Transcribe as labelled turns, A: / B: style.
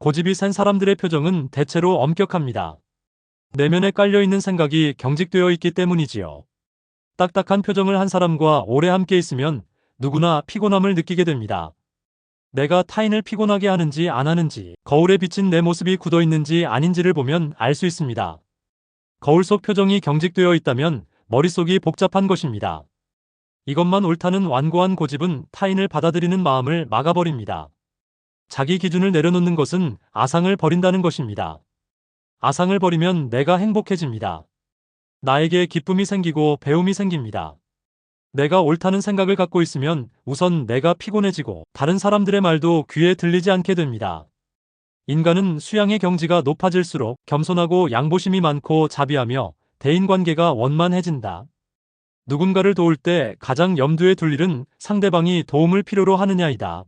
A: 고집이 센 사람들의 표정은 대체로 엄격합니다. 내면에 깔려있는 생각이 경직되어 있기 때문이지요. 딱딱한 표정을 한 사람과 오래 함께 있으면 누구나 피곤함을 느끼게 됩니다. 내가 타인을 피곤하게 하는지 안 하는지, 거울에 비친 내 모습이 굳어 있는지 아닌지를 보면 알 수 있습니다. 거울 속 표정이 경직되어 있다면 머릿속이 복잡한 것입니다. 이것만 옳다는 완고한 고집은 타인을 받아들이는 마음을 막아버립니다. 자기 기준을 내려놓는 것은 아상을 버린다는 것입니다. 아상을 버리면 내가 행복해집니다. 나에게 기쁨이 생기고 배움이 생깁니다. 내가 옳다는 생각을 갖고 있으면 우선 내가 피곤해지고 다른 사람들의 말도 귀에 들리지 않게 됩니다. 인간은 수양의 경지가 높아질수록 겸손하고 양보심이 많고 자비하며 대인관계가 원만해진다. 누군가를 도울 때 가장 염두에 둘 일은 상대방이 도움을 필요로 하느냐이다.